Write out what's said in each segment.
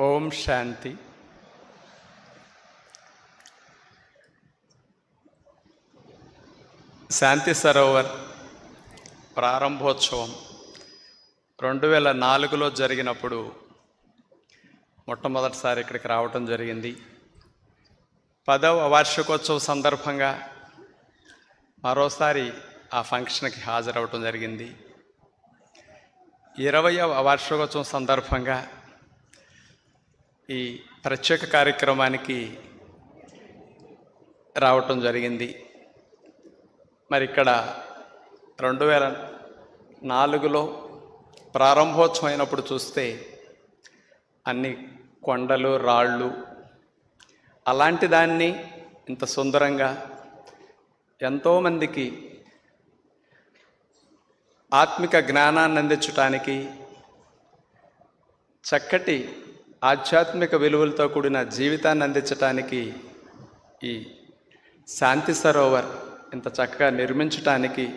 ఓం శాంతి. శాంతి సరోవర్ ప్రారంభోత్సవం రెండు వేల నాలుగులో జరిగినప్పుడు మొట్టమొదటిసారి ఇక్కడికి రావటం జరిగింది. పదవ వార్షికోత్సవ సందర్భంగా మరోసారి ఆ ఫంక్షన్కి హాజరవటం జరిగింది. ఇరవయవ వార్షికోత్సవం సందర్భంగా ఈ ప్రత్యేక కార్యక్రమానికి రావటం జరిగింది. మరి ఇక్కడ రెండు వేల నాలుగులో ప్రారంభోత్సవం అయినప్పుడు చూస్తే అన్ని కొండలు రాళ్ళు అలాంటి దాన్ని ఇంత సుందరంగా ఎంతోమందికి ఆత్మిక జ్ఞానాన్ని అందించటానికి చక్కటి ఆధ్యాత్మిక విలువలతో కూడిన జీవితాన్ని అందించటానికి ఈ శాంతి సరోవర్ ఇంత చక్కగా నిర్మించటానికి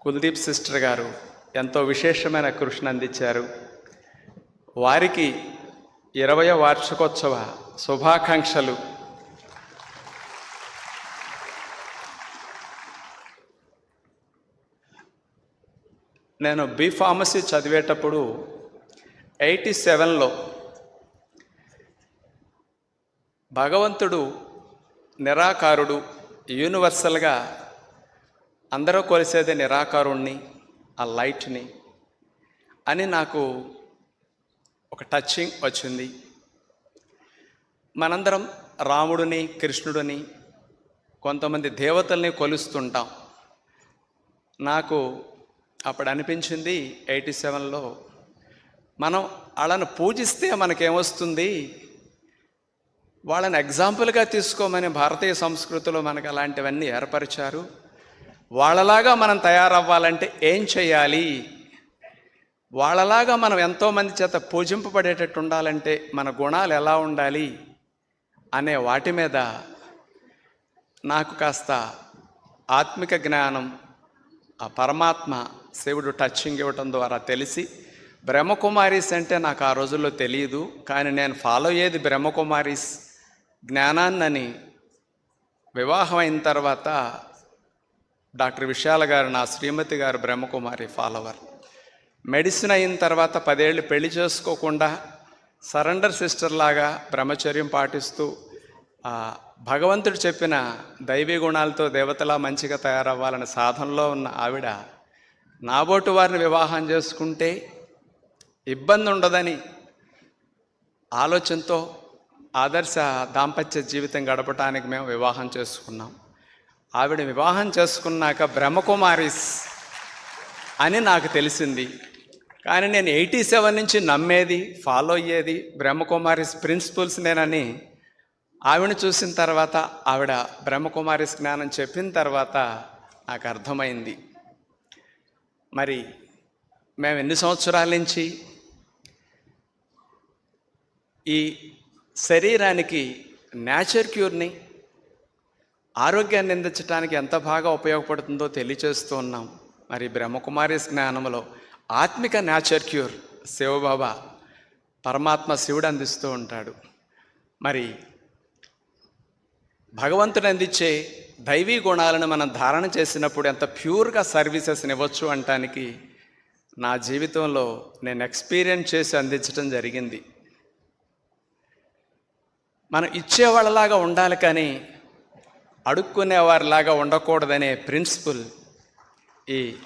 కుల్దీప్ సిస్టర్ గారు ఎంతో విశేషమైన కృషిని అందించారు. వారికి ఇరవయ వార్షికోత్సవ శుభాకాంక్షలు. నేను బి ఫార్మసీ చదివేటప్పుడు ఎయిటీ సెవెన్లో భగవంతుడు నిరాకారుడు యూనివర్సల్గా అందరూ కొలిసేది నిరాకారుణ్ణి ఆ లైట్ని అని నాకు ఒక టచింగ్ వచ్చింది. మనందరం రాముడిని కృష్ణుడిని కొంతమంది దేవతల్ని కొలుస్తుంటాం. నాకు అప్పుడు అనిపించింది ఎయిటీ సెవెన్లో మనం వాళ్ళను పూజిస్తే మనకేమొస్తుంది? వాళ్ళని ఎగ్జాంపుల్గా తీసుకోమని భారతీయ సంస్కృతిలో మనకు అలాంటివన్నీ ఏర్పరిచారు. వాళ్ళలాగా మనం తయారవ్వాలంటే ఏం చేయాలి? వాళ్ళలాగా మనం ఎంతోమంది చేత పూజింపబడేటట్టు ఉండాలంటే మన గుణాలు ఎలా ఉండాలి? అనే వాటి మీద నాకు కాస్త ఆత్మిక జ్ఞానం ఆ పరమాత్మ శివుడు టచ్చింగ్ ఇవ్వటం ద్వారా తెలిసి బ్రహ్మకుమారీస్ అంటే నాకు ఆ రోజుల్లో తెలియదు కానీ నేను ఫాలో అయ్యేది బ్రహ్మకుమారీస్. జ్ఞానాన్నని వివాహం అయిన తర్వాత డాక్టర్ విశాల గారు నా శ్రీమతి గారు బ్రహ్మకుమారి ఫాలోవర్. మెడిసిన్ అయిన తర్వాత పదేళ్ళు పెళ్ళి చేసుకోకుండా సరెండర్ సిస్టర్ లాగా బ్రహ్మచర్యం పాటిస్తూ భగవంతుడు చెప్పిన దైవీ గుణాలతో దేవతలా మంచిగా తయారవ్వాలని సాధనలో ఉన్న ఆవిడ నాబోటు వారిని వివాహం చేసుకుంటే ఇబ్బంది ఉండదని ఆలోచనతో ఆదర్శ దాంపత్య జీవితం గడపటానికి మేము వివాహం చేసుకున్నాం. ఆవిడ వివాహం చేసుకున్నాక బ్రహ్మకుమారిస్ అని నాకు తెలిసింది. కానీ నేను ఎయిటీ సెవెన్ నుంచి నమ్మేది ఫాలో అయ్యేది బ్రహ్మకుమారిస్ ప్రిన్సిపల్స్ నేనని ఆవిడని చూసిన తర్వాత ఆవిడ బ్రహ్మకుమారిస్ జ్ఞానం చెప్పిన తర్వాత నాకు అర్థమైంది. మరి మేము ఎన్ని సంవత్సరాల నుంచి ఈ శరీరానికి నేచర్ క్యూర్ని ఆరోగ్యాన్ని అందించడానికి ఎంత బాగా ఉపయోగపడుతుందో తెలియచేస్తూ ఉన్నాం. మరి బ్రహ్మకుమారి జ్ఞానంలో ఆత్మిక న్యాచర్ క్యూర్ శివబాబా పరమాత్మ శివుడు అందిస్తూ ఉంటాడు. మరి భగవంతుడు అందించే దైవీ గుణాలను మనం ధారణ చేసినప్పుడు ఎంత ప్యూర్గా సర్వీసెస్ని ఇవ్వచ్చు అంటానికి నా జీవితంలో నేను ఎక్స్పీరియన్స్ చేసి అందించడం జరిగింది. మనం ఇచ్చేవాళ్ళలాగా ఉండాలి కానీ అడుక్కునేవారిలాగా ఉండకూడదనే ప్రిన్సిపల్ ఈ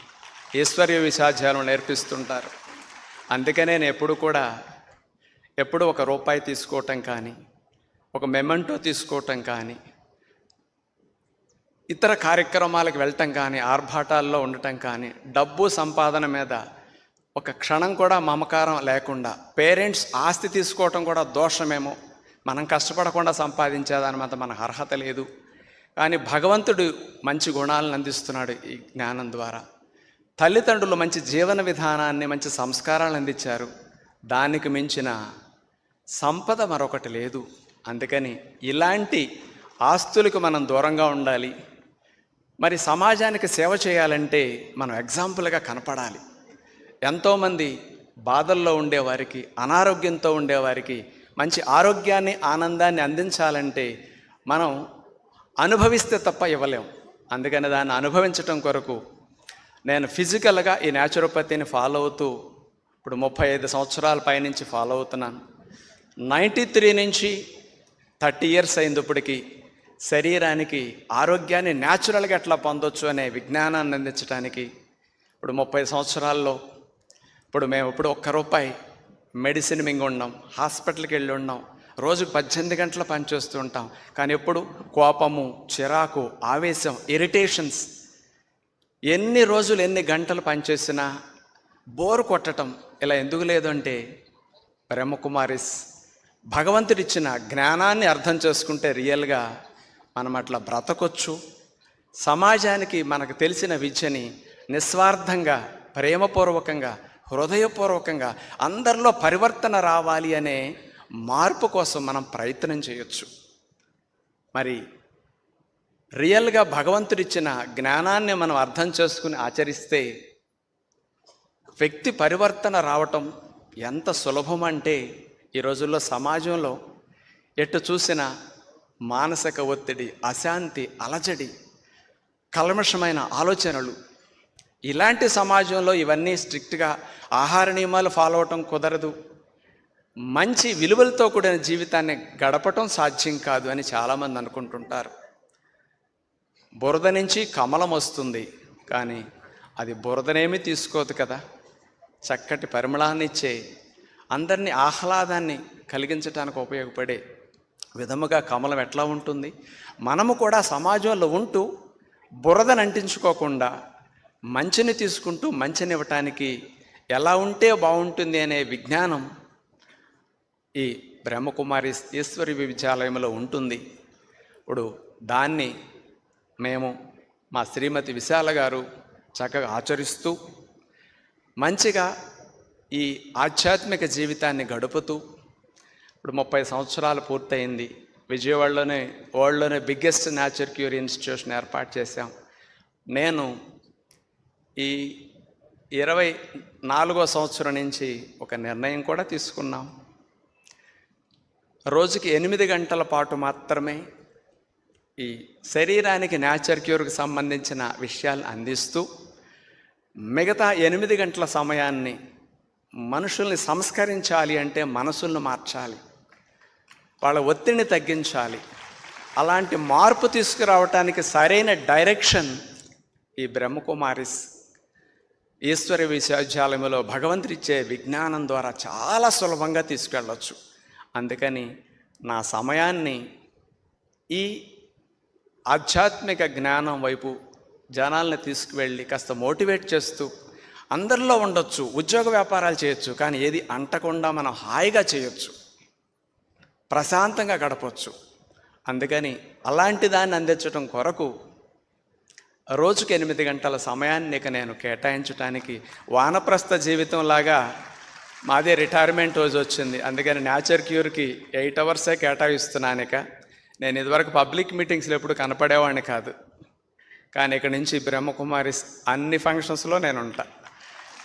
ఈశ్వర్య విసాధ్యాలను నేర్పిస్తుంటారు. అందుకనే నేను ఎప్పుడు కూడా ఎప్పుడు ఒక రూపాయి తీసుకోవటం కానీ ఒక మెమెంటో తీసుకోవటం కానీ ఇతర కార్యక్రమాలకు వెళ్ళటం కానీ ఆర్భాటాల్లో ఉండటం కానీ డబ్బు సంపాదన మీద ఒక క్షణం కూడా మమకారం లేకుండా పేరెంట్స్ ఆస్తి తీసుకోవటం కూడా దోషమేమో మనం కష్టపడకుండా సంపాదించేదాని మాత్రం మనకు అర్హత లేదు. కానీ భగవంతుడు మంచి గుణాలను అందిస్తున్నాడు ఈ జ్ఞానం ద్వారా. తల్లిదండ్రులు మంచి జీవన విధానాన్ని మంచి సంస్కారాలను అందించారు. దానికి మించిన సంపద మరొకటి లేదు. అందుకని ఇలాంటి ఆస్తులకు మనం దూరంగా ఉండాలి. మరి సమాజానికి సేవ చేయాలంటే మనం ఎగ్జాంపుల్గా కనపడాలి. ఎంతోమంది బాధల్లో ఉండేవారికి అనారోగ్యంతో ఉండేవారికి మంచి ఆరోగ్యాన్ని ఆనందాన్ని అందించాలంటే మనం అనుభవిస్తే తప్ప ఇవ్వలేం. అందుకని దాన్ని అనుభవించటం కొరకు నేను ఫిజికల్గా ఈ న్యాచురోపతిని ఫాలో అవుతూ ఇప్పుడు ముప్పై ఐదు సంవత్సరాల పైనుంచి ఫాలో అవుతున్నాను. నైంటీ త్రీ నుంచి థర్టీ ఇయర్స్ అయింది ఇప్పటికి శరీరానికి ఆరోగ్యాన్ని న్యాచురల్గా ఎట్లా పొందొచ్చు అనే విజ్ఞానాన్ని అందించడానికి ఇప్పుడు ముప్పై సంవత్సరాల్లో ఇప్పుడు మేము ఇప్పుడు ఒక్క రూపాయి మెడిసిన్ మింగి ఉన్నాం హాస్పిటల్కి వెళ్ళి ఉన్నాం రోజుకు పద్దెనిమిది గంటల పనిచేస్తూ ఉంటాం. కానీ ఎప్పుడు? కోపము చిరాకు ఆవేశం ఇరిటేషన్స్ ఎన్ని రోజులు ఎన్ని గంటలు పనిచేసినా బోరు కొట్టడం ఇలా ఎందుకు లేదంటే అంటే బ్రహ్మకుమారిస్ భగవంతుడిచ్చిన జ్ఞానాన్ని అర్థం చేసుకుంటే రియల్గా మనం అట్లా బ్రతకొచ్చు. సమాజానికి మనకు తెలిసిన విద్యని నిస్వార్థంగా ప్రేమపూర్వకంగా హృదయపూర్వకంగా అందరిలో పరివర్తన రావాలి అనే మార్పు కోసం మనం ప్రయత్నం చేయొచ్చు. మరి రియల్గా భగవంతుడిచ్చిన జ్ఞానాన్ని మనం అర్థం చేసుకుని ఆచరిస్తే వ్యక్తి పరివర్తన రావటం ఎంత సులభం అంటే ఈ రోజుల్లో సమాజంలో ఎటు చూసిన మానసిక ఒత్తిడి అశాంతి అలజడి కల్మషమైన ఆలోచనలు ఇలాంటి సమాజంలో ఇవన్నీ స్ట్రిక్ట్గా ఆహార నియమాలు ఫాలో అవటం కుదరదు. మంచి విలువలతో కూడిన జీవితాన్ని గడపటం సాధ్యం కాదు అని చాలామంది అనుకుంటుంటారు. బురద నుంచి కమలం వస్తుంది కానీ అది బురదనేమి తీసుకోదు కదా. చక్కటి పరిమళాన్ని ఇచ్చే అందరినీ ఆహ్లాదాన్ని కలిగించడానికి ఉపయోగపడే విధముగా కమలం ఎట్లా ఉంటుంది? మనము కూడా సమాజంలో ఉంటూ బురదను అంటించుకోకుండా మంచిని తీసుకుంటూ మంచిని ఇవ్వటానికి ఎలా ఉంటే బాగుంటుంది అనే విజ్ఞానం ఈ బ్రహ్మకుమారి ఈశ్వరి విద్యాలయంలో ఉంటుంది. ఇప్పుడు దాన్ని మేము మా శ్రీమతి విశాల గారు చక్కగా ఆచరిస్తూ మంచిగా ఈ ఆధ్యాత్మిక జీవితాన్ని గడుపుతూ ఇప్పుడు ముప్పై సంవత్సరాలు పూర్తయింది. విజయవాడలోనే వరల్డ్లోనే బిగ్గెస్ట్ న్యాచర్ క్యూర్ ఇన్స్టిట్యూషన్ ఏర్పాటు చేశాం. నేను ఈ ఇరవై నాలుగో సంవత్సరం నుంచి ఒక నిర్ణయం కూడా తీసుకున్నాం. రోజుకి ఎనిమిది గంటల పాటు మాత్రమే ఈ శరీరానికి న్యాచర్ క్యూర్కి సంబంధించిన విషయాలు అందిస్తూ మిగతా ఎనిమిది గంటల సమయాన్ని మనుషుల్ని సంస్కరించాలి అంటే మనసుల్ని మార్చాలి వాళ్ళ ఒత్తిడిని తగ్గించాలి అలాంటి మార్పు తీసుకురావటానికి సరైన డైరెక్షన్ ఈ బ్రహ్మకుమారిస్ ఈశ్వర విశ్వవిద్యాలయంలో భగవంతుడిచ్చే విజ్ఞానం ద్వారా చాలా సులభంగా తీసుకెళ్ళవచ్చు అందుకని నా సమయాన్ని ఈ ఆధ్యాత్మిక జ్ఞానం వైపు జనాల్ని తీసుకువెళ్ళి కాస్త మోటివేట్ చేస్తూ అందరిలో ఉండొచ్చు ఉద్యోగ వ్యాపారాలు చేయొచ్చు కానీ ఏది అంటకుండా మనం హాయిగా చేయొచ్చు ప్రశాంతంగా గడపచ్చు. అందుకని అలాంటి దాన్ని అందించడం కొరకు రోజుకి ఎనిమిది గంటల సమయాన్ని ఇక నేను కేటాయించడానికి వానప్రస్థ జీవితం లాగా మాదే రిటైర్మెంట్ రోజు వచ్చింది. అందుకని న్యాచర్ క్యూర్కి ఎయిట్ అవర్సే కేటాయిస్తున్నాను ఇక. నేను ఇదివరకు పబ్లిక్ మీటింగ్స్లో ఎప్పుడు కనపడేవాడిని కాదు. కానీ ఇక్కడి నుంచి బ్రహ్మకుమారి అన్ని ఫంక్షన్స్లో నేను ఉంటా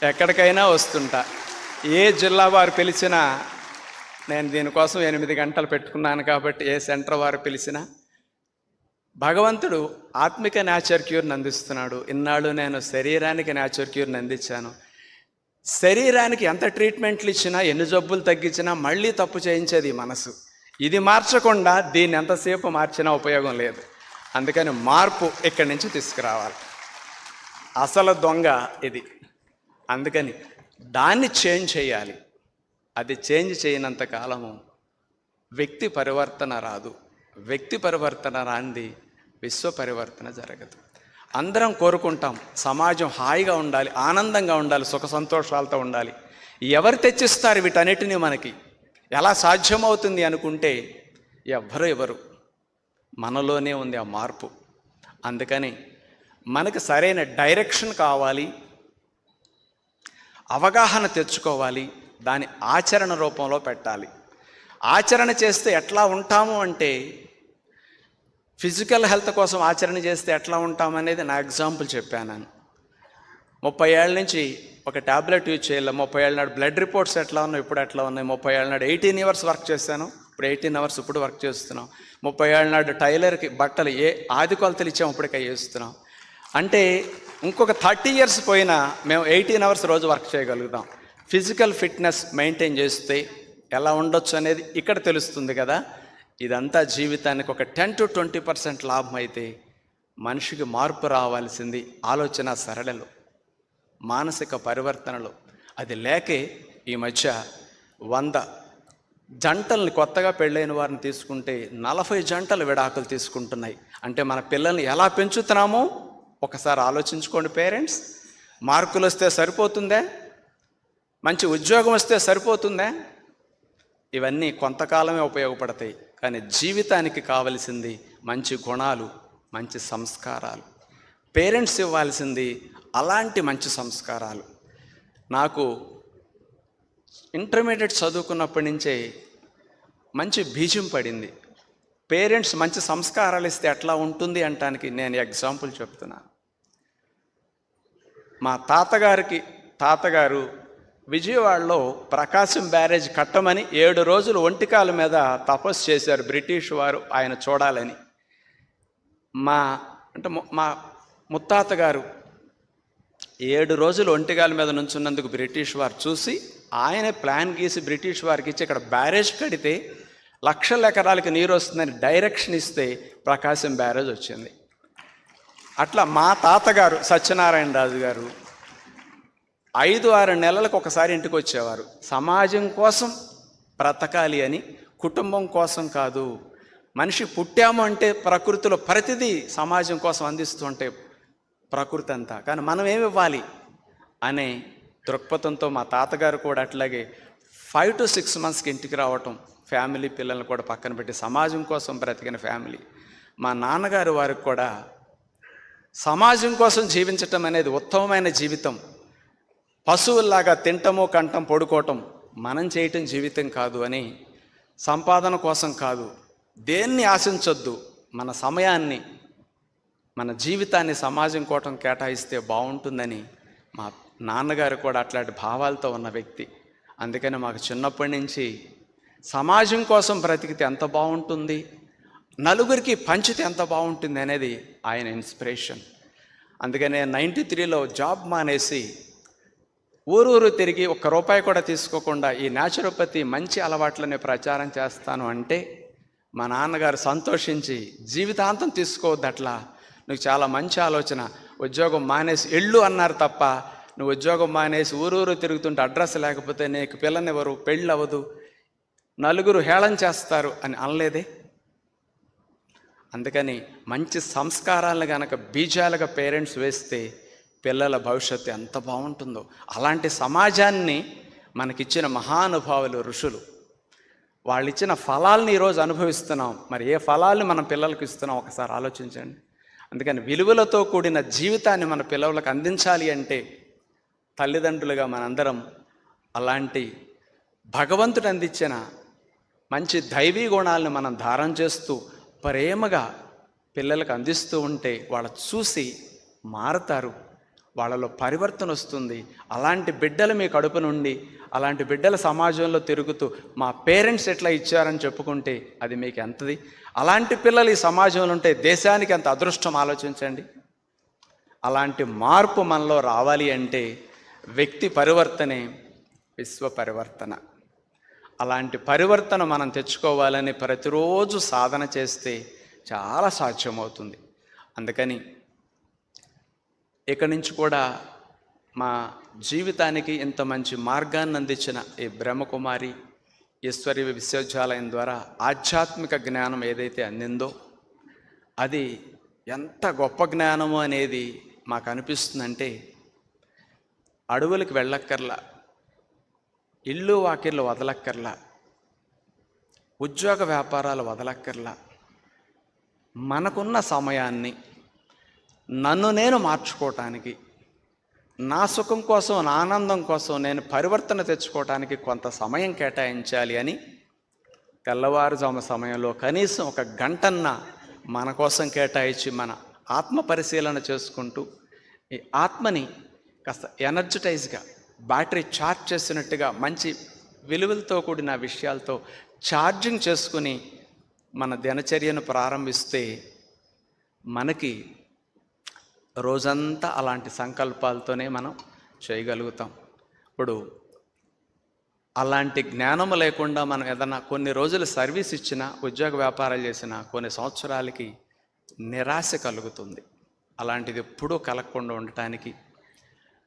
ఎక్కడికైనా వస్తుంటా. ఏ జిల్లా వారు పిలిచినా నేను దీనికోసం ఎనిమిది గంటలు పెట్టుకున్నాను కాబట్టి ఏ సెంటర్ వారు పిలిచినా భగవంతుడు ఆత్మిక నేచర్ క్యూర్ని అందిస్తున్నాడు ఇన్నాళ్ళు నేను శరీరానికి న్యాచర్ క్యూర్ని అందించాను శరీరానికి ఎంత ట్రీట్మెంట్లు ఇచ్చినా ఎన్ని జబ్బులు తగ్గించినా మళ్ళీ తప్పు చేయించేది మనసు. ఇది మార్చకుండా దీన్ని ఎంతసేపు మార్చినా ఉపయోగం లేదు. అందుకని మార్పు ఇక్కడి నుంచి తీసుకురావాలి. అసలు దొంగ ఇది. అందుకని దాన్ని చేంజ్ చేయాలి. అది చేంజ్ చేయనంత కాలము వ్యక్తి పరివర్తన రాదు. వ్యక్తి పరివర్తన రాంది విశ్వ పరివర్తన జరగదు. అందరం కోరుకుంటాం సమాజం హాయిగా ఉండాలి ఆనందంగా ఉండాలి సుఖ సంతోషాలతో ఉండాలి. ఎవరు తెచ్చిస్తారు వీటన్నిటిని మనకి? ఎలా సాధ్యమవుతుంది అనుకుంటే ఎవ్వరు ఎవరు మనలోనే ఉంది ఆ మార్పు. అందుకని మనకు సరైన డైరెక్షన్ కావాలి అవగాహన తెచ్చుకోవాలి దాని ఆచరణ రూపంలో పెట్టాలి. ఆచరణ చేస్తే ఎట్లా ఉంటాము అంటే ఫిజికల్ హెల్త్ కోసం ఆచరణ చేస్తే ఎట్లా ఉంటామనేది నా ఎగ్జాంపుల్ చెప్పాను నేను. ముప్పై ఏళ్ళ నుంచి ఒక ట్యాబ్లెట్ యూజ్ చేయలే. ముప్పై ఏళ్ళ నాడు బ్లడ్ రిపోర్ట్స్ ఎట్లా ఉన్నాయి ఇప్పుడు ఎట్లా ఉన్నాయి? ముప్పై ఏళ్ళ నాడు ఎయిటీన్ అవర్స్ వర్క్ చేశాను. ఇప్పుడు ఎయిటీన్ అవర్స్ ఇప్పుడు వర్క్ చేస్తున్నాం. ముప్పై ఏళ్ళ నాడు టైలర్కి బట్టలు ఏ ఆది కొలతలు ఇచ్చాము ఇప్పటికే చేస్తున్నాం అంటే ఇంకొక థర్టీ ఇయర్స్ పోయినా మేము ఎయిటీన్ అవర్స్ రోజు వర్క్ చేయగలుగుతాం. ఫిజికల్ ఫిట్నెస్ మెయింటైన్ చేస్తే ఎలా ఉండొచ్చు అనేది ఇక్కడ తెలుస్తుంది కదా. ఇదంతా జీవితానికి ఒక టెన్ టు ట్వంటీ పర్సెంట్ లాభం అయితే మనిషికి మార్పు రావాల్సింది ఆలోచన సరళలు మానసిక పరివర్తనలు. అది లేకే ఈ మధ్య వంద జంటల్ని కొత్తగా పెళ్ళైన వారిని తీసుకుంటే నలభై జంటలు విడాకులు తీసుకుంటున్నాయి. అంటే మన పిల్లల్ని ఎలా పెంచుతున్నామో ఒకసారి ఆలోచించుకోండి పేరెంట్స్. మార్కులు వస్తే సరిపోతుందే? మంచి ఉద్యోగం వస్తే సరిపోతుందే? ఇవన్నీ కొంతకాలమే ఉపయోగపడతాయి. కానీ జీవితానికి కావలసింది మంచి గుణాలు మంచి సంస్కారాలు. పేరెంట్స్ ఇవ్వాల్సింది అలాంటి మంచి సంస్కారాలు. నాకు ఇంటర్మీడియట్ చదువుకున్నప్పటి నుంచే మంచి బీజం పడింది. పేరెంట్స్ మంచి సంస్కారాలు ఇస్తే ఎట్లా ఉంటుంది అంటానికి నేను ఎగ్జాంపుల్ చెప్తున్నాను మా తాతగారికి తాతగారు విజయవాడలో ప్రకాశం బ్యారేజ్ కట్టమని ఏడు రోజులు ఒంటికాల మీద తపస్సు చేశారు బ్రిటిష్ వారు ఆయన చూడాలని. మా అంటే మా ముత్తాత గారు ఏడు రోజులు ఒంటికాల మీద నుంచున్నందుకు బ్రిటిష్ వారు చూసి ఆయనే ప్లాన్ గీసి బ్రిటిష్ వారికి ఇచ్చి ఇక్కడ బ్యారేజ్ కడితే లక్షల ఎకరాలకి నీరు వస్తుందని డైరెక్షన్ ఇస్తే ప్రకాశం బ్యారేజ్ వచ్చింది. అట్లా మా తాతగారు సత్యనారాయణ రాజు గారు ఐదు ఆరు నెలలకు ఒకసారి ఇంటికి వచ్చేవారు. సమాజం కోసం బ్రతకాలి అని కుటుంబం కోసం కాదు. మనిషి పుట్టాము అంటే ప్రకృతిలో ప్రతిదీ సమాజం కోసం అందిస్తుంటే ప్రకృతి అంతా. కానీ మనం ఏమి ఇవ్వాలి? అనే దృక్పథంతో మా తాతగారు కూడా అట్లాగే ఫైవ్ టు సిక్స్ మంత్స్కి ఇంటికి రావటం ఫ్యామిలీ పిల్లల్ని కూడా పక్కన పెట్టి సమాజం కోసం బ్రతికిన ఫ్యామిలీ. మా నాన్నగారు వారికి కూడా సమాజం కోసం జీవించటం అనేది ఉత్తమమైన జీవితం. పశువుల్లాగా తింటము కంటం పడుకోవటం మనం చేయటం జీవితం కాదు అని సంపాదన కోసం కాదు. దేన్ని ఆశించొద్దు? మన సమయాన్ని మన జీవితాన్ని సమాజం కోటం కేటాయిస్తే బాగుంటుందని మా నాన్నగారు కూడా అట్లాంటి భావాలతో ఉన్న వ్యక్తి. అందుకని మాకు చిన్నప్పటి నుంచి సమాజం కోసం బ్రతికితే ఎంత బాగుంటుంది? నలుగురికి పంచితే ఎంత బాగుంటుంది అనేది ఆయన ఇన్స్పిరేషన్. అందుకనే నైంటీ త్రీలో జాబ్ మానేసి ఊరూరు తిరిగి ఒక్క రూపాయి కూడా తీసుకోకుండా ఈ న్యాచురోపతి మంచి అలవాట్లని ప్రచారం చేస్తాను అంటే మా నాన్నగారు సంతోషించి జీవితాంతం తీసుకోవద్దు అట్లా నువ్వు చాలా మంచి ఆలోచన. ఉద్యోగం మానేసి ఎళ్ళు అన్నారు తప్ప నువ్వు ఉద్యోగం మానేసి ఊరూరు తిరుగుతుంటే అడ్రస్ లేకపోతే నీకు పిల్లనివ్వరు పెళ్ళి అవ్వదు నలుగురు హేళం చేస్తారు అని అనలేదే? అందుకని మంచి సంస్కారాలను కనుక బీజాలుగా పేరెంట్స్ వేస్తే పిల్లల భవిష్యత్తు ఎంత బాగుంటుందో. అలాంటి సమాజాన్ని మనకిచ్చిన మహానుభావులు ఋషులు. వాళ్ళు ఇచ్చిన ఫలాల్ని ఈరోజు అనుభవిస్తున్నాం. మరి ఏ ఫలాల్ని మన పిల్లలకు ఇస్తున్నాం? ఒకసారి ఆలోచించండి. అందుకని విలువలతో కూడిన జీవితాన్ని మన పిల్లలకు అందించాలి అంటే తల్లిదండ్రులుగా మనందరం అలాంటి భగవంతుడు అందించిన మంచి దైవీ గుణాలను మనం ధారం చేస్తూ ప్రేమగా పిల్లలకు అందిస్తూ ఉంటే వాళ్ళు చూసి మారతారు. వాళ్ళలో పరివర్తన వస్తుంది. అలాంటి బిడ్డలు మీ కడుపు నుండి అలాంటి బిడ్డల సమాజంలో తిరుగుతూ మా పేరెంట్స్ ఎట్లా ఇచ్చారని చెప్పుకుంటే అది మీకు ఎంతది? అలాంటి పిల్లలు ఈ సమాజంలో ఉంటే దేశానికి ఎంత అదృష్టం ఆలోచించండి. అలాంటి మార్పు మనలో రావాలి అంటే వ్యక్తి పరివర్తనే విశ్వ పరివర్తన. అలాంటి పరివర్తన మనం తెచ్చుకోవాలని ప్రతిరోజు సాధన చేస్తే చాలా సాధ్యమవుతుంది. అందుకని ఇక్కడి నుంచి కూడా మా జీవితానికి ఇంత మంచి మార్గాన్ని అందించిన ఈ బ్రహ్మకుమారి ఈశ్వరి విశ్వవిద్యాలయం ద్వారా ఆధ్యాత్మిక జ్ఞానం ఏదైతే అందిందో అది ఎంత గొప్ప జ్ఞానము అనేది మాకు అనిపిస్తుందంటే అడవులకు వెళ్ళక్కర్లా ఇల్లు వాకిళ్ళు వదలక్కర్లా ఉద్యోగ వ్యాపారాలు వదలక్కర్లా మనకున్న సమయాన్ని నన్ను నేను మార్చుకోవటానికి నా సుఖం కోసం నా ఆనందం కోసం నేను పరివర్తన తెచ్చుకోవటానికి కొంత సమయం కేటాయించాలి అని తెల్లవారుజాము సమయంలో కనీసం ఒక గంటన్న మన కోసం కేటాయించి మన ఆత్మ పరిశీలన చేసుకుంటూ ఈ ఆత్మని కాస్త ఎనర్జటైజ్గా బ్యాటరీ ఛార్జ్ చేసినట్టుగా మంచి విలువలతో కూడిన విషయాలతో ఛార్జింగ్ చేసుకుని మన దినచర్యను ప్రారంభిస్తే మనకి రోజంతా అలాంటి సంకల్పాలతోనే మనం చేయగలుగుతాం. ఇప్పుడు అలాంటి జ్ఞానము లేకుండా మనం ఏదన్నా కొన్ని రోజులు సర్వీస్ ఇచ్చినా ఉద్యోగ వ్యాపారాలు చేసినా కొన్ని సంవత్సరాలకి నిరాశ కలుగుతుంది. అలాంటిది ఎప్పుడూ కలగకుండా ఉండటానికి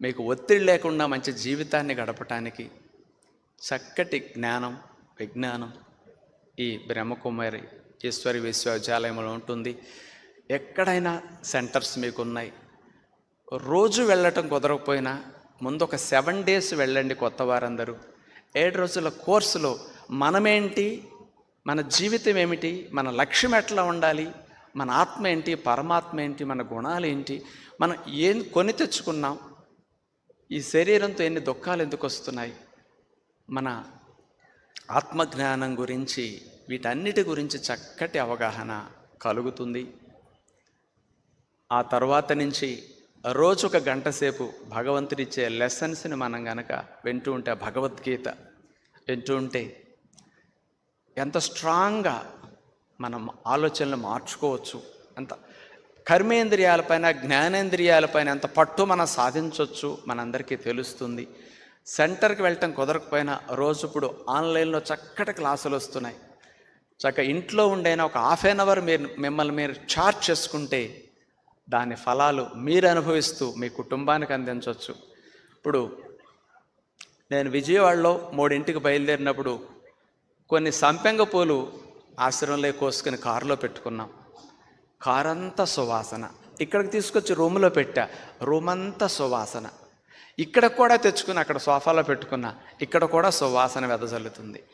మీకు ఒత్తిడి లేకుండా మంచి జీవితాన్ని గడపటానికి చక్కటి జ్ఞానం విజ్ఞానం ఈ బ్రహ్మకుమారి ఈశ్వరి విశ్వవిద్యాలయంలో ఉంటుంది. ఎక్కడైనా సెంటర్స్ మీకు ఉన్నాయి రోజు వెళ్ళటం కుదరకపోయినా ముందు ఒక సెవెన్ డేస్ వెళ్ళండి కొత్త వారందరూ ఏడు రోజుల కోర్సులో మనమేంటి మన జీవితం ఏమిటి మన లక్ష్యం ఎట్లా ఉండాలి మన ఆత్మ ఏంటి పరమాత్మ ఏంటి మన గుణాలు ఏంటి మనం ఏం కొని తెచ్చుకున్నాం ఈ శరీరంతో ఎన్ని దుఃఖాలు ఎందుకు వస్తున్నాయి మన ఆత్మజ్ఞానం గురించి వీటన్నిటి గురించి చక్కటి అవగాహన కలుగుతుంది. ఆ తర్వాత నుంచి రోజు ఒక గంట సేపు భగవంతుడిచ్చే లెసన్స్ని మనం గనక వింటూ ఉంటే భగవద్గీత వింటూ ఉంటే ఎంత స్ట్రాంగ్గా మనం ఆలోచనలు మార్చుకోవచ్చు. ఎంత కర్మేంద్రియాలపైన జ్ఞానేంద్రియాలపైన ఎంత పట్టు మనం సాధించవచ్చు మనందరికీ తెలుస్తుంది. సెంటర్కి వెళ్ళటం కుదరకపోయినా రోజు ఇప్పుడు ఆన్లైన్లో చక్కటి క్లాసులు వస్తున్నాయి. చక్క ఇంట్లో ఉండైనా ఒక హాఫ్ అన్ అవర్ మీరు మిమ్మల్ని మీరు చార్జ్ చేసుకుంటే దాని ఫలాలు మీరు అనుభవిస్తూ మీ కుటుంబానికి అందించవచ్చు. ఇప్పుడు నేను విజయవాడలో మూడింటికి బయలుదేరినప్పుడు కొన్ని సంపెంగ పూలు ఆశ్రమంలో కోసుకుని కారులో పెట్టుకున్నాం. కారంతా సువాసన. ఇక్కడికి తీసుకొచ్చి రూమ్లో పెట్టా. రూమ్ అంతా సువాసన. ఇక్కడ కూడా తెచ్చుకుని అక్కడ సోఫాలో పెట్టుకున్నా. ఇక్కడ కూడా సువాసన వెదజల్లుతుంది.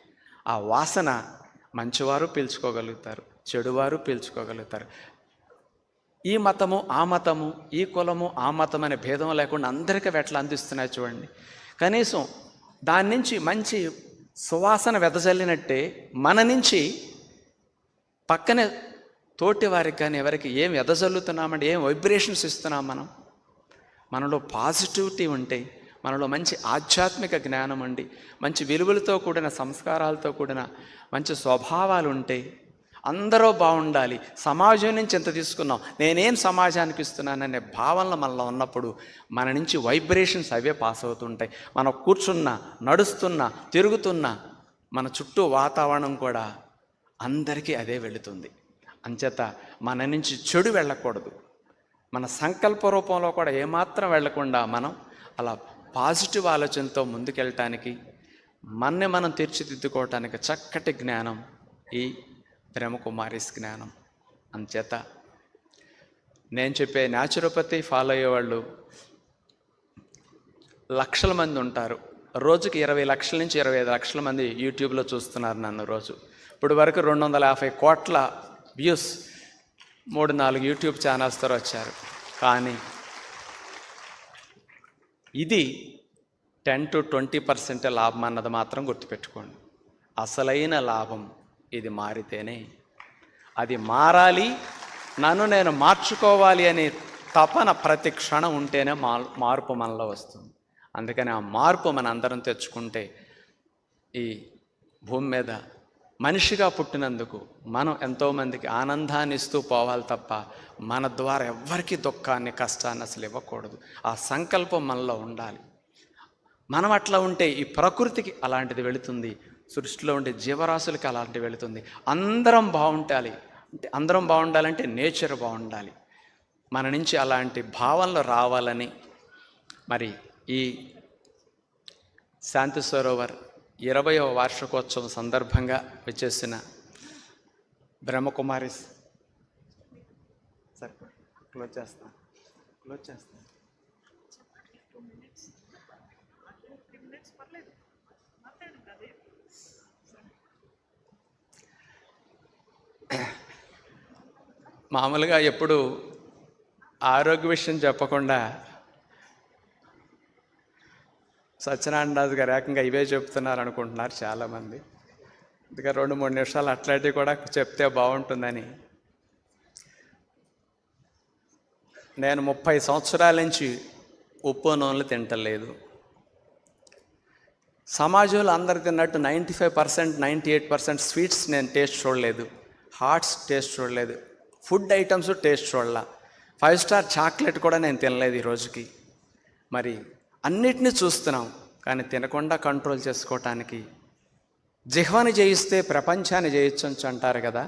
ఆ వాసన మంచివారు పీల్చుకోగలుగుతారు చెడువారు పీల్చుకోగలుగుతారు. ఈ మతము ఆ మతము ఈ కులము ఆ మతం అనే భేదం లేకుండా అందరికీ వెట్ల అందిస్తున్నాయి చూడండి. కనీసం దాని నుంచి మంచి సువాసన వెదజల్లినట్టే మన నుంచి పక్కనే తోటి వారికి కానీ ఎవరికి ఏం వెదజల్లుతున్నామంటే ఏం వైబ్రేషన్స్ ఇస్తున్నాం మనం? మనలో పాజిటివిటీ ఉంటే మనలో మంచి ఆధ్యాత్మిక జ్ఞానం ఉండి మంచి విలువలతో కూడిన సంస్కారాలతో కూడిన మంచి స్వభావాలు ఉంటే అందరూ బాగుండాలి. సమాజం నుంచి ఎంత తీసుకున్నాం? నేనేం సమాజానికి ఇస్తున్నాననే భావనలు మనలో ఉన్నప్పుడు మన నుంచి వైబ్రేషన్స్ అవే పాస్ అవుతుంటాయి. మనం కూర్చున్నా నడుస్తున్నా తిరుగుతున్నా మన చుట్టూ వాతావరణం కూడా అందరికీ అదే వెళుతుంది. అంచేత మన నుంచి చెడు వెళ్ళకూడదు. మన సంకల్ప రూపంలో కూడా ఏమాత్రం వెళ్ళకుండా మనం అలా పాజిటివ్ ఆలోచనతో ముందుకెళ్ళటానికి మన్ని మనం తీర్చిదిద్దుకోవటానికి చక్కటి జ్ఞానం ఈ బ్రహ్మకుమారిస్ జ్ఞానం. అంచేత నేను చెప్పే న్యాచురోపతి ఫాలో అయ్యేవాళ్ళు లక్షల మంది ఉంటారు. రోజుకి ఇరవై లక్షల నుంచి ఇరవై ఐదు లక్షల మంది యూట్యూబ్లో చూస్తున్నారు నన్ను రోజు. ఇప్పుడు వరకు రెండు వందల యాభై కోట్ల వ్యూస్ మూడు నాలుగు యూట్యూబ్ ఛానల్స్తో వచ్చారు. కానీ ఇది టెన్ టు ట్వంటీ పర్సెంట్ లాభం అన్నది మాత్రం గుర్తుపెట్టుకోండి. అసలైన లాభం ఇది మారితేనే. అది మారాలి నన్ను నేను మార్చుకోవాలి అనే తపన ప్రతి క్షణం ఉంటేనే మా మార్పు మనలో వస్తుంది. అందుకని ఆ మార్పు మన అందరం తెచ్చుకుంటే ఈ భూమి మీద మనిషిగా పుట్టినందుకు మనం ఎంతోమందికి ఆనందాన్ని ఇస్తూ పోవాలి తప్ప మన ద్వారా ఎవ్వరికీ దుఃఖాన్ని కష్టాన్ని అసలు ఇవ్వకూడదు. ఆ సంకల్పం మనలో ఉండాలి. మనం అట్లా ఉంటే ఈ ప్రకృతికి అలాంటిది వెళుతుంది. సృష్టిలో ఉండే జీవరాశులకి అలాంటి వెళుతుంది. అందరం బాగుండాలి. అంటే అందరం బాగుండాలంటే నేచర్ బాగుండాలి. మన నుంచి అలాంటి భావనలు రావాలని మరి ఈ శాంతి సరోవర్ ఇరవయవ వార్షికోత్సవం సందర్భంగా వచ్చేసిన బ్రహ్మకుమారి సార్ క్లోజ్ చేస్తాను క్లోజ్ చేస్తాను మామూలుగా ఎప్పుడు ఆరోగ్య విషయం చెప్పకుండా సత్యనారాయణరాజు గారు ఏకంగా ఇవే చెప్తున్నారు అనుకుంటున్నారు చాలామంది. అందుకే రెండు మూడు నిమిషాలు అట్లాంటివి కూడా చెప్తే బాగుంటుందని. నేను ముప్పై సంవత్సరాల నుంచి ఉప్పు నూనెలు తింటలేదు. సమాజంలో అందరు తిన్నట్టు ninety five percent ninety eight percent sweets నేను టేస్ట్ చూడలేదు. హాట్స్ టేస్ట్ చూడలేదు. ఫుడ్ ఐటమ్స్ టేస్ట్ చూడాల. ఫైవ్ స్టార్ చాక్లెట్ కూడా నేను తినలేదు ఈ రోజుకి. మరి అన్నిటినీ చూస్తున్నాం కానీ తినకుండా కంట్రోల్ చేసుకోవటానికి జిహ్వని జయిస్తే ప్రపంచాన్ని జయించవచ్చు అంటారు కదా.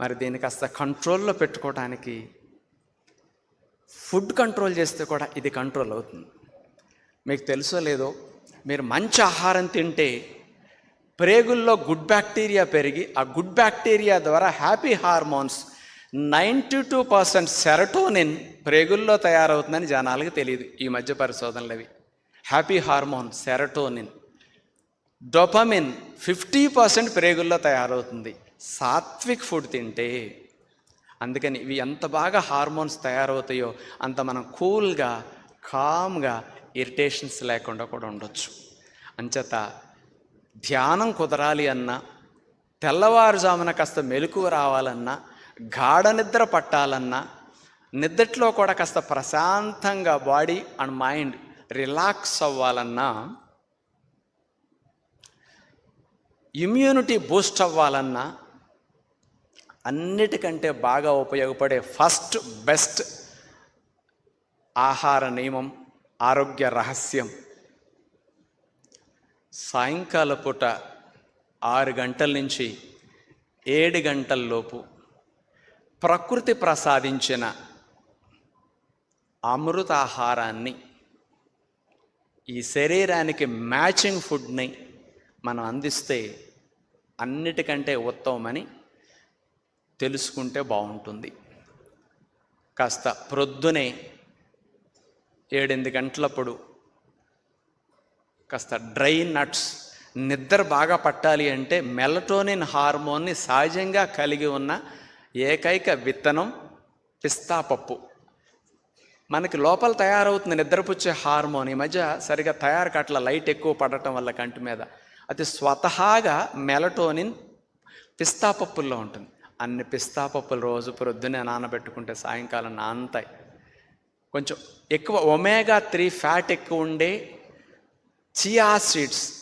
మరి దీన్ని కాస్త కంట్రోల్లో పెట్టుకోవటానికి ఫుడ్ కంట్రోల్ చేస్తే కూడా ఇది కంట్రోల్ అవుతుంది. మీకు తెలుసో లేదో మీరు మంచి ఆహారం తింటే ప్రేగుల్లో గుడ్ బ్యాక్టీరియా పెరిగి ఆ గుడ్ బ్యాక్టీరియా ద్వారా happy hormones ninety two percent serotonin ప్రేగుల్లో తయారవుతుందని జనాలకు తెలియదు ఈ మధ్య పరిశోధనలు అవి happy hormone serotonin. Dopamine fifty percent ప్రేగుల్లో తయారవుతుంది. సాత్విక్ ఫుడ్ తింటే అందుకని ఇవి ఎంత బాగా హార్మోన్స్ తయారవుతాయో అంత మనం కూల్గా కామ్గా ఇరిటేషన్స్ లేకుండా కూడా ఉండొచ్చు. అంచేత ధ్యానం కుదరాలి అన్నా తెల్లవారుజామున కాస్త మెలకువ రావాలన్నా గాఢ నిద్ర పట్టాలన్నా నిద్రలో కూడా కాస్త ప్రశాంతంగా బాడీ అండ్ మైండ్ రిలాక్స్ అవ్వాలన్నా ఇమ్యూనిటీ బూస్ట్ అవ్వాలన్నా అన్నిటికంటే బాగా ఉపయోగపడే ఫస్ట్ బెస్ట్ ఆహార నియమం ఆరోగ్య రహస్యం. సాయంకాల పూట ఆరు గంటల నుంచి ఏడు గంటల్లోపు ప్రకృతి ప్రసాదించిన అమృతాహారాన్ని ఈ శరీరానికి మ్యాచింగ్ ఫుడ్ని మనం అందిస్తే అన్నిటికంటే ఉత్తమమని తెలుసుకుంటే బాగుంటుంది. కాస్త ప్రొద్దునే ఏడెనిమిది గంటలప్పుడు కాస్త డ్రై నట్స్. నిద్ర బాగా పట్టాలి అంటే మెలటోనిన్ హార్మోన్ని సహజంగా కలిగి ఉన్న ఏకైక విత్తనం పిస్తా పప్పు. మనకి లోపల తయారవుతుంది నిద్రపుచ్చే హార్మోన్ ఈ మధ్య సరిగా తయారు కట్ల లైట్ ఎక్కువ పడటం వల్ల కంటి మీద. అది స్వతహాగా మెలటోనిన్ పిస్తా పప్పుల్లో ఉంటుంది. అన్ని పిస్తా పప్పులు రోజు ప్రొద్దునే నానబెట్టుకుంటే సాయంకాలం నానతాయి కొంచెం ఎక్కువ ఒమేగా త్రీ ఫ్యాట్ ఎక్కువ ఉండే చియా సీడ్స్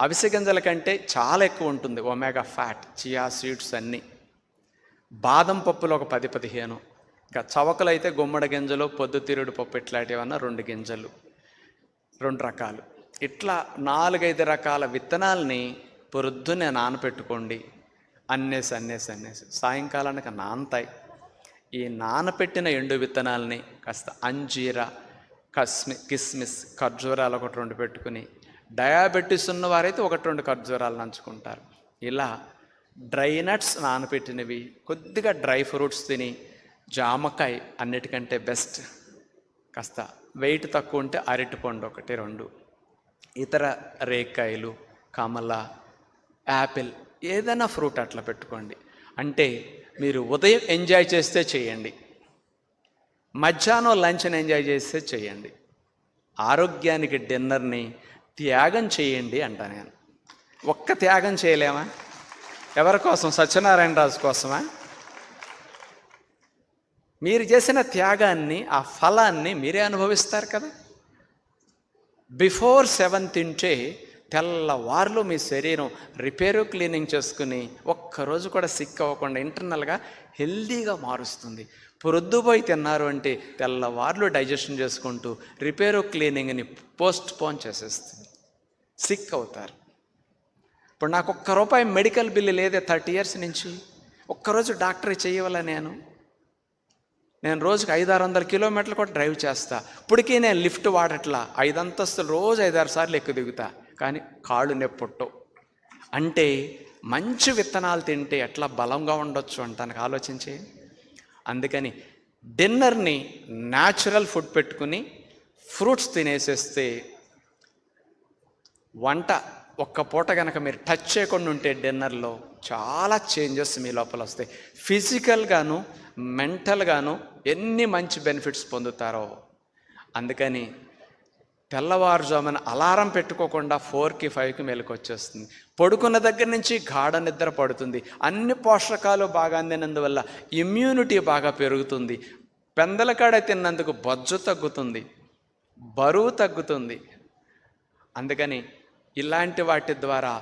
అవిసె గింజల కంటే చాలా ఎక్కువ ఉంటుంది. ఒమేగా ఫ్యాట్ చియా సీడ్స్ అన్నీ. బాదం పప్పులు ఒక పది పదిహేను. ఇంకా చవకలు అయితే గుమ్మడి గింజలు పొద్దుతిరుడు పప్పు ఇట్లాంటివన్నా రెండు గింజలు. రెండు రకాలు. ఇట్లా నాలుగైదు రకాల విత్తనాలని పొద్దున్నే నానపెట్టుకోండి. అన్నేసి అన్నేసి అన్నేసి. సాయంకాలానికి నానతాయి. ఈ నానపెట్టిన ఎండు విత్తనాల్ని కాస్త అంజీరా కస్మి కిస్మిస్ ఖర్జూరాలు ఒకటి రెండు పెట్టుకుని డయాబెటీస్ ఉన్నవారైతే ఒకటి రెండు ఖర్జూరాలు నంచుకుంటారు. ఇలా డ్రై నట్స్ నానపెట్టినవి కొద్దిగా డ్రై ఫ్రూట్స్ తిని జామకాయ అన్నిటికంటే బెస్ట్. కాస్త వెయిట్ తక్కువ ఉంటే అరటిపండు ఒకటి రెండు. ఇతర రేక్కాయలు కమల యాపిల్ ఏదైనా ఫ్రూట్ అట్లా పెట్టుకోండి. అంటే మీరు ఉదయం ఎంజాయ్ చేస్తే చేయండి. మధ్యాహ్నం లంచ్ని ఎంజాయ్ చేస్తే చేయండి. ఆరోగ్యానికి డిన్నర్ని త్యాగం చేయండి అంట నేను. ఒక్క త్యాగం చేయలేమా? ఎవరి కోసం? సత్యనారాయణ రాజు కోసమా? మీరు చేసిన త్యాగాన్ని ఆ ఫలాన్ని మీరే అనుభవిస్తారు కదా? బిఫోర్ సెవెన్ తింటే తెల్లవారులు మీ శరీరం రిపేరు క్లీనింగ్ చేసుకుని ఒక్కరోజు కూడా సిక్ అవ్వకుండా ఇంటర్నల్గా హెల్దీగా మారుస్తుంది. పొద్దుపోయి తిన్నారు అంటే తెల్లవార్లు డైజెషన్ చేసుకుంటూ రిపేరు క్లీనింగ్ని పోస్ట్ పోన్ చేసేస్తుంది. సిక్ అవుతారు. ఇప్పుడు నాకు ఒక్క రూపాయి మెడికల్ బిల్లు లేదే థర్టీ ఇయర్స్ నుంచి. ఒక్కరోజు డాక్టర్ చేయవల నేను. నేను రోజుకి ఐదు ఆరు వందల కిలోమీటర్లు కూడా డ్రైవ్ చేస్తా. ఇప్పటికీ నేను లిఫ్ట్ వాడట్లా. ఐదు అంతస్తులు రోజు ఐదారు సార్లు ఎక్కువ దిగుతా. కానీ కాళ్ళు నొప్పుట్టవు అంటే మంచి విత్తనాలు తింటే ఎట్లా బలంగా ఉండొచ్చు అంటానికి ఆలోచించి? అందుకని డిన్నర్ని న్యాచురల్ ఫుడ్ పెట్టుకుని ఫ్రూట్స్ తినేసేస్తే వంట ఒక్క పూట కనుక మీరు టచ్ చేయకుండా ఉంటే డిన్నర్లో చాలా చేంజెస్ మీ లోపల వస్తాయి. ఫిజికల్గాను మెంటల్గాను ఎన్ని మంచి బెనిఫిట్స్ పొందుతారో. అందుకని తెల్లవారుజామున అలారం పెట్టుకోకుండా ఫోర్కి ఫైవ్కి మెలకు వచ్చేస్తుంది పడుకున్న దగ్గర నుంచి గాఢ నిద్ర పడుతుంది. అన్ని పోషకాలు బాగా అందినందువల్ల ఇమ్యూనిటీ బాగా పెరుగుతుంది. పెందలకాడ తిన్నందుకు బొజ్జు తగ్గుతుంది. బరువు తగ్గుతుంది. అందుకని ఇలాంటి వాటి ద్వారా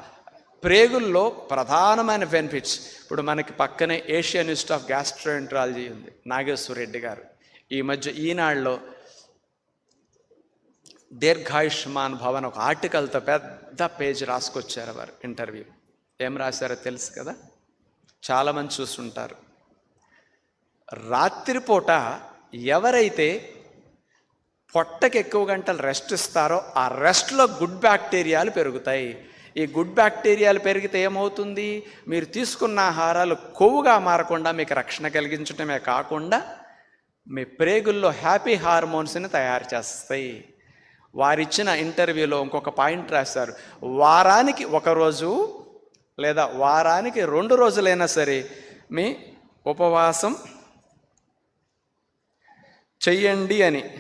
ప్రేగుల్లో ప్రధానమైన బెనిఫిట్స్ ఇప్పుడు మనకి పక్కనే ఏషియన్ ఇన్స్టిట్యూట్ ఆఫ్ గ్యాస్ట్రోఎంట్రాలజీ ఉంది. నాగేశ్వర రెడ్డి గారు. ఈ మధ్య ఈనాడులో దీర్ఘాయుష్మాన్ భవన్ ఒక ఆర్టికల్తో పెద్ద పేజ్ రాసుకొచ్చారు వారు ఇంటర్వ్యూ. ఏం రాశారో తెలుసు కదా? చాలామంది చూస్తుంటారు. రాత్రిపూట ఎవరైతే పొట్టకి ఎక్కువ గంటలు రెస్ట్ ఇస్తారో ఆ రెస్ట్లో గుడ్ బ్యాక్టీరియాలు పెరుగుతాయి. ఈ గుడ్ బ్యాక్టీరియాలు పెరిగితే ఏమవుతుంది? మీరు తీసుకున్న ఆహారాలు కొవ్వుగా మారకుండా మీకు రక్షణ కలిగించడమే కాకుండా మీ ప్రేగుల్లో హ్యాపీ హార్మోన్స్ని తయారు చేస్తాయి. వారిచ్చిన ఇంటర్వ్యూలో ఇంకొక పాయింట్ రాశారు. వారానికి ఒక రోజు లేదా వారానికి రెండు రోజులైనా సరే మీ ఉపవాసం చెయ్యండి అని.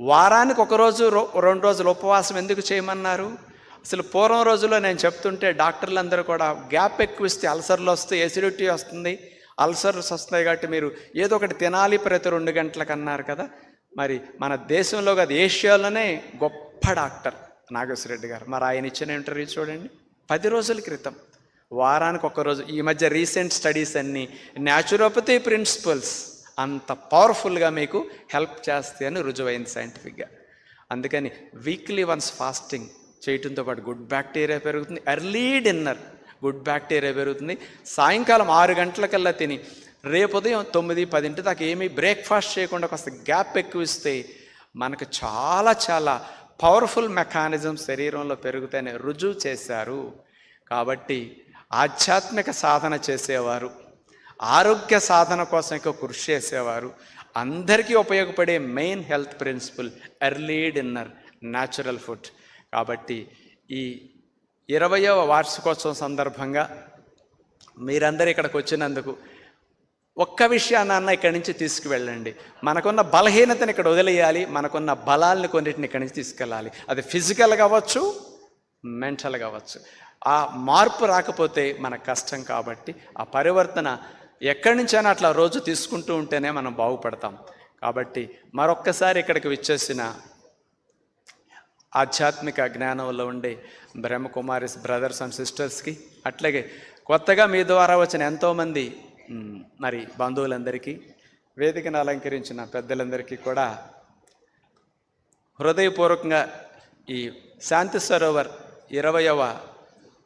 వారానికి ఒక రోజు రో- రెండు రోజులు ఉపవాసం ఎందుకు చేయమన్నారు? అసలు పూర్వం రోజుల్లో నేను చెప్తుంటే డాక్టర్లందరూ కూడా గ్యాప్ ఎక్కువ ఇస్తే అల్సర్లు వస్తే ఎసిడిటీ వస్తుంది. అల్సర్స్ వస్తాయి కాబట్టి మీరు ఏదో ఒకటి తినాలి ప్రతి రెండు గంటలకు అన్నారు కదా. మరి మన దేశంలో కాదు ఏషియాలోనే గొప్ప డాక్టర్ నాగేశ్వర రెడ్డి గారు. మరి ఆయన ఇచ్చిన ఇంటర్వ్యూ చూడండి. పది రోజుల క్రితం వారానికి ఒకరోజు ఈ మధ్య రీసెంట్ స్టడీస్ అన్నీ న్యాచురోపతి ప్రిన్సిపల్స్ అంత పవర్ఫుల్గా మీకు హెల్ప్ చేస్తాయి అని రుజువైంది సైంటిఫిక్గా. అందుకని వీక్లీ వన్స్ ఫాస్టింగ్ చేయటంతో పాటు గుడ్ బ్యాక్టీరియా పెరుగుతుంది. ఎర్లీ డిన్నర్ గుడ్ బ్యాక్టీరియా పెరుగుతుంది. సాయంకాలం ఆరు గంటలకల్లా తిని రేపు ఉదయం తొమ్మిది పదింటి దాకా ఏమీ బ్రేక్ఫాస్ట్ చేయకుండా కాస్త గ్యాప్ ఎక్కువ ఇస్తే మనకు చాలా చాలా పవర్ఫుల్ మెకానిజం శరీరంలో పెరుగుతాయని రుజువు చేశారు. కాబట్టి ఆధ్యాత్మిక సాధన చేసేవారు ఆరోగ్య సాధన కోసం ఎక్కువ కృషి చేసేవారు. అందరికీ ఉపయోగపడే main health principle early dinner natural food. కాబట్టి ఈ ఇరవయవ వార్షికోత్సవం సందర్భంగా మీరందరూ ఇక్కడికి వచ్చినందుకు ఒక్క విషయాన్ని అన్న ఇక్కడి నుంచి తీసుకువెళ్ళండి. మనకున్న బలహీనతని ఇక్కడ వదిలేయాలి మనకున్న బలాల్ని కొన్నిటిని ఇక్కడి నుంచి తీసుకెళ్ళాలి. అది ఫిజికల్ కావచ్చు మెంటల్ కావచ్చు ఆ మార్పు రాకపోతే మనకు కష్టం కాబట్టి ఆ పరివర్తన ఎక్కడి నుంచైనా అట్లా రోజు తీసుకుంటూ ఉంటేనే మనం బాగుపడతాం. కాబట్టి మరొక్కసారి ఇక్కడికి విచ్చేసిన ఆధ్యాత్మిక జ్ఞానంలో ఉండే బ్రహ్మకుమారిస్ బ్రదర్స్ అండ్ సిస్టర్స్కి అట్లాగే కొత్తగా మీ ద్వారా వచ్చిన ఎంతోమంది మరి బంధువులందరికీ వేదికను అలంకరించిన పెద్దలందరికీ కూడా హృదయపూర్వకంగా ఈ శాంతి సరోవర్ ఇరవయవ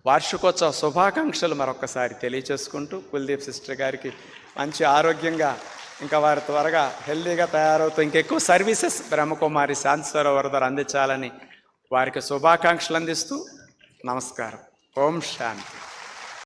వార్షికోత్సవ శుభాకాంక్షలు మరొకసారి తెలియచేసుకుంటూ కుల్దీప్ సిస్టర్ గారికి మంచి ఆరోగ్యంగా ఇంకా వారు త్వరగా హెల్దీగా తయారవుతూ ఇంకెక్కువ సర్వీసెస్ బ్రహ్మకుమారి శాంతి సరోవర్ ద్వారా అందించాలని వారికి శుభాకాంక్షలు అందిస్తూ నమస్కారం. ఓం శాంతి.